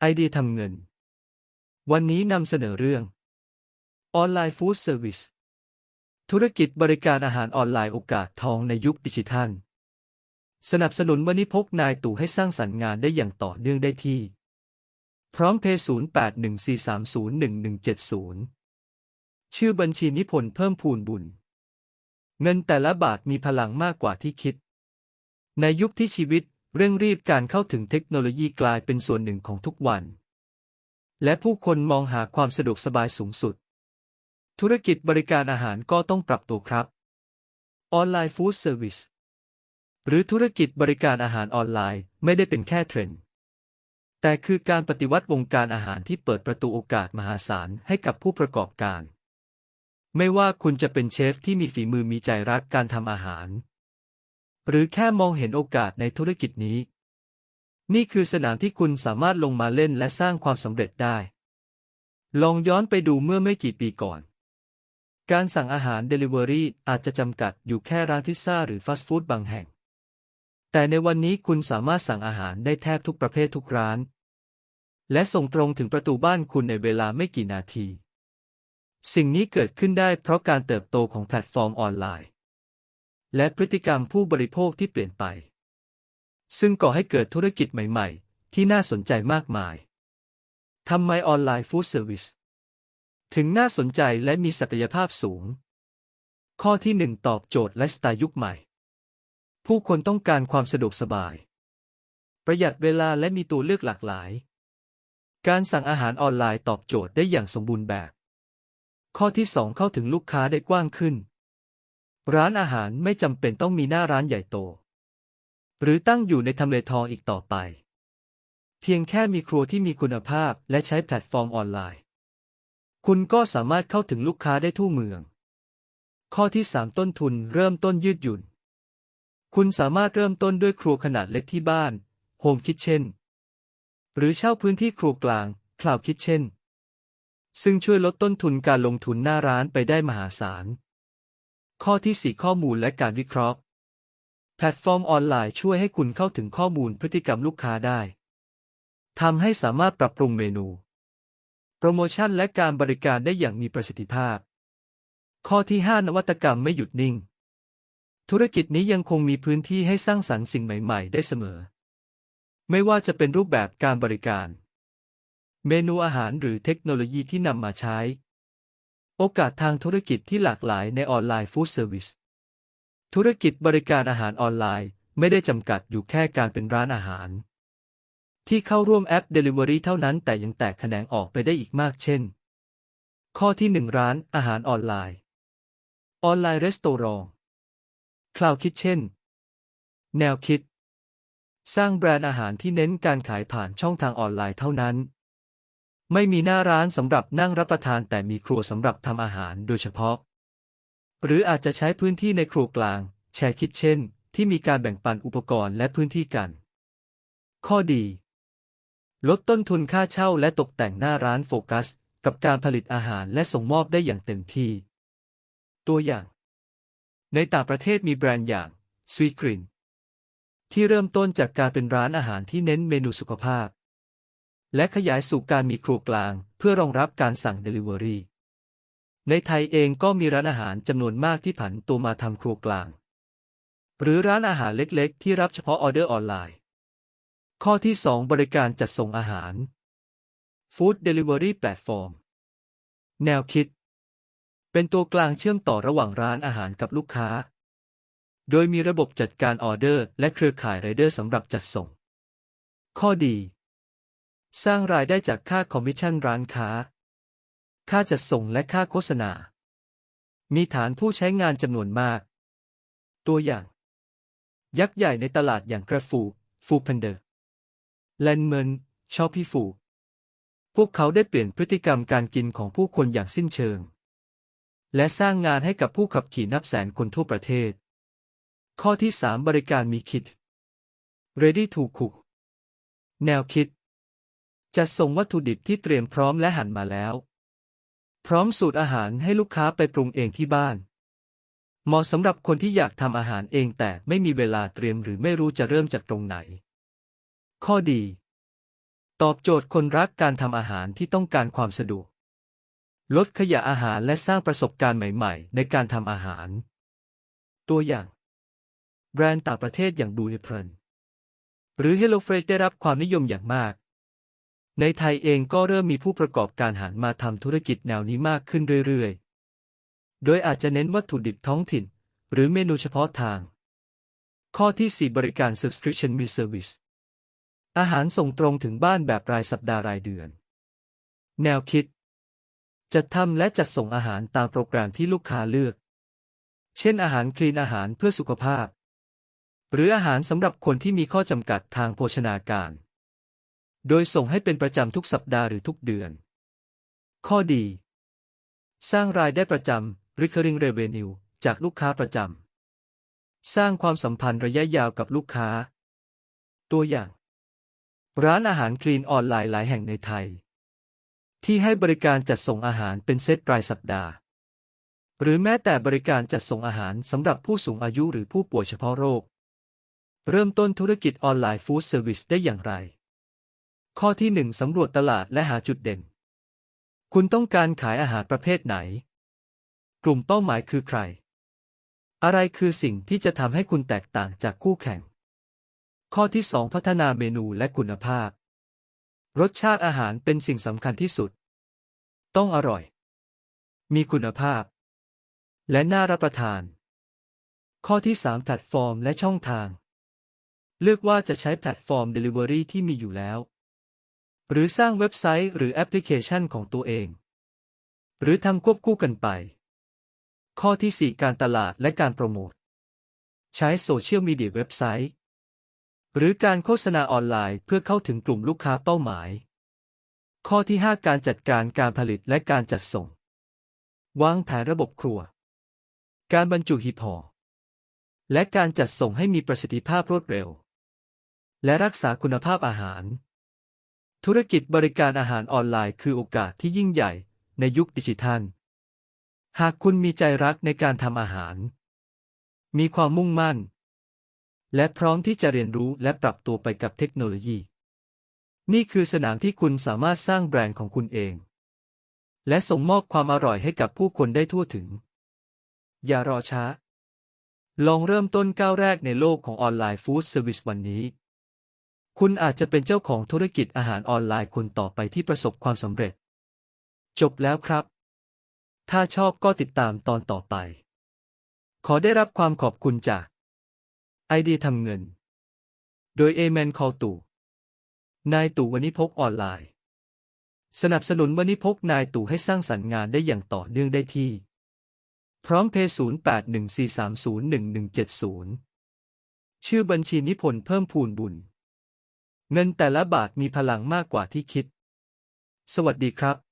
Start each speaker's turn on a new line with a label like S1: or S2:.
S1: ไอเดียทำเงิน วันนี้นำเสนอเรื่อง ออนไลน์ฟู้ดเซอร์วิส ธุรกิจบริการอาหารออนไลน์โอกาสทองในยุคดิจิทัล สนับสนุนวันนี้พกนายตู่ให้สร้างสรรค์งานได้อย่างต่อเนื่องได้ที่ พร้อมเพย์0814301170 ชื่อบัญชีนิพนธ์เพิ่มพูนบุญ เงินแต่ละบาทมีพลังมากกว่าที่คิด ในยุคที่ชีวิต เร่งรีบการเข้าถึงเทคโนโลยีกลายเป็นส่วนหนึ่งของทุกวัน และผู้คนมองหาความสะดวกสบายสูงสุด ธุรกิจบริการอาหารก็ต้องปรับตัวครับ ออนไลน์ฟู้ดเซอร์วิสหรือธุรกิจบริการอาหารออนไลน์ไม่ได้เป็นแค่เทรนด์แต่คือการปฏิวัติวงการอาหารที่เปิดประตูโอกาสมหาศาลให้กับผู้ประกอบการ ไม่ว่าคุณจะเป็นเชฟที่มีฝีมือมีใจรักการทำอาหาร หรือแค่มองเห็นโอกาสในธุรกิจนี้ นี่คือสนามที่คุณสามารถลงมาเล่นและสร้างความสำเร็จได้ ลองย้อนไปดูเมื่อไม่กี่ปีก่อน การสั่งอาหารเดลิเวอรี่อาจจะจำกัดอยู่แค่ร้านพิซซ่าหรือฟาสต์ฟู้ดบางแห่ง แต่ในวันนี้คุณสามารถสั่งอาหารได้แทบทุกประเภททุกร้าน และส่งตรงถึงประตูบ้านคุณในเวลาไม่กี่นาที สิ่งนี้เกิดขึ้นได้เพราะการเติบโตของแพลตฟอร์มออนไลน์ และพฤติกรรมผู้บริโภคที่เปลี่ยนไป ซึ่งก่อให้เกิดธุรกิจใหม่ๆ ที่น่าสนใจมากมายทำไมออนไลน์ฟู้ดเซอร์วิสถึงน่าสนใจและมีศักยภาพสูง ข้อที่หนึ่งตอบโจทย์ไลฟ์สไตล์ยุคใหม่ ผู้คนต้องการความสะดวกสบาย ประหยัดเวลาและมีตัวเลือกหลากหลาย การสั่งอาหารออนไลน์ตอบโจทย์ได้อย่างสมบูรณ์แบบ ข้อที่สองเข้าถึงลูกค้าได้กว้างขึ้น ร้านอาหารไม่จำเป็นต้องมีหน้าร้านใหญ่โต หรือตั้งอยู่ในทำเลทองอีกต่อไป เพียงแค่มีครัวที่มีคุณภาพและใช้แพลตฟอร์มออนไลน์ คุณก็สามารถเข้าถึงลูกค้าได้ทั่วเมือง ข้อที่ 3 ต้นทุนเริ่มต้นยืดหยุ่น คุณสามารถเริ่มต้นด้วยครัวขนาดเล็กที่บ้านโฮมคิทเช่นหรือเช่าพื้นที่ครัวกลางคลาวคิทเช่นซึ่งช่วยลดต้นทุนการลงทุนหน้าร้านไปได้มหาศาล ข้อที่ 4 ข้อมูลและการวิเคราะห์ แพลตฟอร์มออนไลน์ช่วยให้คุณเข้าถึงข้อมูลพฤติกรรมลูกค้าได้ทำให้สามารถปรับปรุงเมนู โปรโมชั่นและการบริการได้อย่างมีประสิทธิภาพ ข้อที่ 5 นวัตกรรมไม่หยุดนิ่ง ธุรกิจนี้ยังคงมีพื้นที่ให้สร้างสรรค์สิ่งใหม่ ๆ ได้เสมอ ไม่ว่าจะเป็นรูปแบบการบริการ เมนูอาหารหรือเทคโนโลยีที่นำมาใช้ โอกาสทางธุรกิจที่หลากหลายในออนไลน์ฟู้ดเซอร์วิส ธุรกิจบริการอาหารออนไลน์ ไม่ได้จำกัดอยู่แค่การเป็นร้านอาหาร ที่เข้าร่วมแอป Delivery เท่านั้นแต่ยังแตกแขนงออกไปได้อีกมากเช่น ข้อที่ 1 ร้านอาหารออนไลน์ ออนไลน์รีสตอรองคลาวคิทเช่น แนวคิด สร้างแบรนด์อาหารที่เน้นการขายผ่านช่องทางออนไลน์เท่านั้น ไม่มีหน้าร้านสำหรับนั่งรับประทานแต่มีครัวสำหรับทำอาหารโดยเฉพาะ หรืออาจจะใช้พื้นที่ในครัวกลาง แชร์คิทเช่น ที่มีการแบ่งปันอุปกรณ์และพื้นที่กัน ข้อดี ลดต้นทุนค่าเช่าและตกแต่งหน้าร้านโฟกัส กับการผลิตอาหารและส่งมอบได้อย่างเต็มที่ ตัวอย่าง ในต่างประเทศมีแบรนด์อย่าง s w e e t Green ที่เริ่มต้นจากการเป็นร้านอาหารที่เน้นเมนูสุขภาพ และขยายสู่การมีครัวกลาง เพื่อรองรับการสั่ง Delivery ในไทยเองก็มีร้านอาหารจำนวนมากที่ผันตัวมาทำครัวกลาง หรือร้านอาหารเล็กๆ ที่รับเฉพาะออเดอร์ออนไลน์ ข้อที่ 2 บริการจัดส่งอาหาร Food Delivery Platform แนวคิด เป็นตัวกลางเชื่อมต่อระหว่างร้านอาหารกับลูกค้า โดยมีระบบจัดการออเดอร์และเครือข่ายไรเดอร์สำหรับจัดส่ง ข้อดี สร้างรายได้จากค่าคอมมิชชั่นร้านค้า ค่าจัดส่งและค่าโฆษณา มีฐานผู้ใช้งานจำนวนมาก ตัวอย่าง ยักษ์ใหญ่ในตลาดอย่างกระฟูฟูพันเดอร์แลนเมนชอปปี้ฟูพวกเขาได้เปลี่ยนพฤติกรรมการกินของผู้คนอย่างสิ้นเชิง และสร้างงานให้กับผู้ขับขี่นับแสนคนทั่วประเทศ ข้อที่ 3 บริการมีคิด Ready to Cook แนวคิด จัดส่งวัตถุดิบที่เตรียมพร้อมและหั่นมาแล้ว พร้อมสูตรอาหารให้ลูกค้าไปปรุงเองที่บ้าน เหมาะสำหรับคนที่อยากทำอาหารเองแต่ไม่มีเวลาเตรียมหรือไม่รู้จะเริ่มจากตรงไหน ข้อดี ตอบโจทย์คนรักการทำอาหารที่ต้องการความสะดวก ลดขยะอาหารและสร้างประสบการณ์ใหม่ ๆ ในการทำอาหาร ตัวอย่าง แบรนด์ต่างประเทศอย่างดูเนเพลินหรือ HelloFresh ได้รับความนิยมอย่างมาก ในไทยเองก็เริ่มมีผู้ประกอบการหันมาทำธุรกิจแนวนี้มากขึ้นเรื่อยๆ โดยอาจจะเน้นวัตถุดิบท้องถิ่น หรือเมนูเฉพาะทาง ข้อที่ 4 บริการ Subscription Meal Service อาหารส่งตรงถึงบ้านแบบรายสัปดาห์รายเดือน แนวคิด จัดทำและจัดส่งอาหารตามโปรแกรมที่ลูกค้าเลือก เช่นอาหารคลีนอาหารเพื่อสุขภาพ หรืออาหารสำหรับคนที่มีข้อจำกัดทางโภชนาการ โดยส่งให้เป็นประจำทุกสัปดาห์หรือทุกเดือน ข้อดี สร้างรายได้ประจำ recurring revenue จากลูกค้าประจำ สร้างความสัมพันธ์ระยะยาวกับลูกค้า ตัวอย่าง ร้านอาหารคลีนออนไลน์หลายแห่งในไทย ที่ให้บริการจัดส่งอาหารเป็นเซตรายสัปดาห์ หรือแม้แต่บริการจัดส่งอาหารสำหรับผู้สูงอายุหรือผู้ป่วยเฉพาะโรค เริ่มต้นธุรกิจออนไลน์ฟู้ดเซอร์วิสได้อย่างไร ข้อที่ 1 สำรวจตลาดและหาจุดเด่น คุณต้องการขายอาหารประเภทไหน กลุ่มเป้าหมายคือใคร อะไรคือสิ่งที่จะทำให้คุณแตกต่างจากคู่แข่ง ข้อที่ 2 พัฒนาเมนูและคุณภาพ รสชาติอาหารเป็นสิ่งสำคัญที่สุด ต้องอร่อย มีคุณภาพ และน่ารับประทาน ข้อที่ 3 แพลตฟอร์มและช่องทาง เลือกว่าจะใช้แพลตฟอร์ม Delivery ที่มีอยู่แล้ว หรือสร้างเว็บไซต์หรือแอปพลิเคชันของตัวเอง หรือทำควบคู่กันไป ข้อที่ 4 การตลาดและการโปรโมท ใช้โซเชียลมีเดียเว็บไซต์ หรือการโฆษณาออนไลน์เพื่อเข้าถึงกลุ่มลูกค้าเป้าหมาย ข้อที่ 5 การจัดการการผลิตและการจัดส่ง วางแผนระบบครัว การบรรจุหีบห่อ และการจัดส่งให้มีประสิทธิภาพรวดเร็ว และรักษาคุณภาพอาหาร ธุรกิจบริการอาหารออนไลน์คือโอกาสที่ยิ่งใหญ่ในยุคดิจิทัล หากคุณมีใจรักในการทำอาหาร มีความมุ่งมั่น และพร้อมที่จะเรียนรู้และปรับตัวไปกับเทคโนโลยี นี่คือสนามที่คุณสามารถสร้างแบรนด์ของคุณเอง และส่งมอบความอร่อยให้กับผู้คนได้ทั่วถึง อย่ารอช้า ลองเริ่มต้นก้าวแรกในโลกของออนไลน์ฟู้ดเซอร์วิสวันนี้ คุณอาจจะเป็นเจ้าของธุรกิจอาหารออนไลน์คนต่อไปที่ประสบความสำเร็จ จบแล้วครับ ถ้าชอบก็ติดตามตอนต่อไป ขอได้รับความขอบคุณจากไอเดียทำเงิน โดยเอแมนคอตู่นายตู่วันิพกออนไลน์ สนับสนุนวันิพกนายตู่ให้สร้างสรรค์งานได้อย่างต่อเนื่องได้ที่ พร้อมเพย์0814301170 ชื่อบัญชีนิพนธ์เพิ่มพูนบุญ เงินแต่ละบาทมีพลังมากกว่าที่คิด สวัสดีครับ